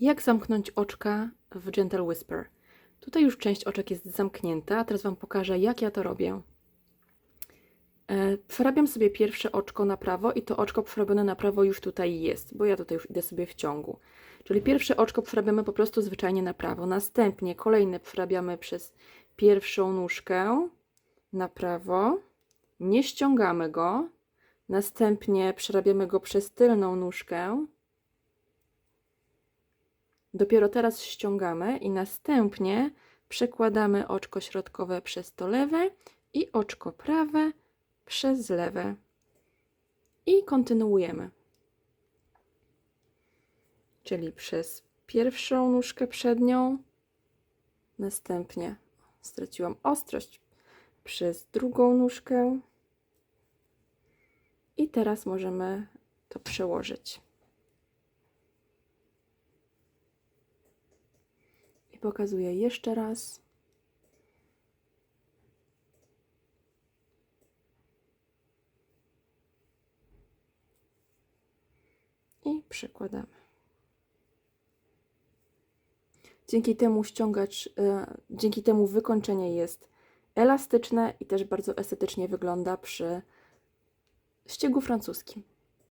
Jak zamknąć oczka w Gentle Whisper? Tutaj już część oczek jest zamknięta, a teraz Wam pokażę, jak ja to robię. E, Przerabiam sobie pierwsze oczko na prawo i to oczko przerabione na prawo już tutaj jest, bo ja tutaj już idę sobie w ciągu. Czyli pierwsze oczko przerabiamy po prostu zwyczajnie na prawo. Następnie kolejne przerabiamy przez pierwszą nóżkę na prawo. Nie ściągamy go. Następnie przerabiamy go przez tylną nóżkę. Dopiero teraz ściągamy i następnie przekładamy oczko środkowe przez to lewe i oczko prawe przez lewe. I kontynuujemy. Czyli przez pierwszą nóżkę przednią, następnie straciłam ostrość przez drugą nóżkę. I teraz możemy to przełożyć. Pokazuję jeszcze raz. I przykładamy. Dzięki temu ściągacz, e, dzięki temu wykończenie jest elastyczne i też bardzo estetycznie wygląda przy ściegu francuskim.